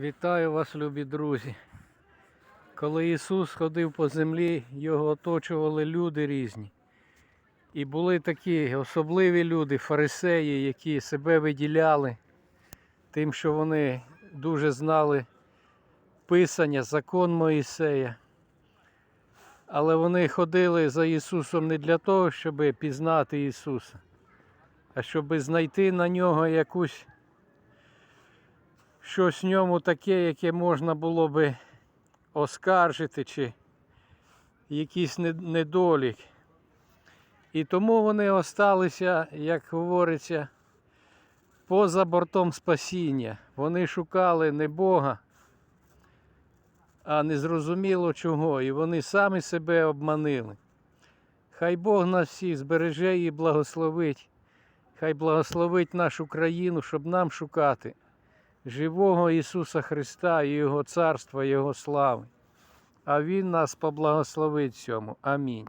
Вітаю вас, любі друзі. Коли Ісус ходив по землі, його оточували люди різні. І були такі особливі люди, фарисеї, які себе виділяли тим, що вони дуже знали Писання, закон Моїсея. Але вони ходили за Ісусом не для того, щоб пізнати Ісуса, а щоб знайти на нього якусь щось в ньому таке, яке можна було би оскаржити, чи якийсь не- недолік. І тому вони осталися, як говориться, поза бортом спасіння. Вони шукали не Бога, а незрозуміло чого. І вони самі себе обманили. Хай Бог нас всіх збереже і благословить. Хай благословить нашу країну, щоб нам шукати живого Ісуса Христа і Його царства, Його слави. А Він нас поблагословить цьому. Амінь.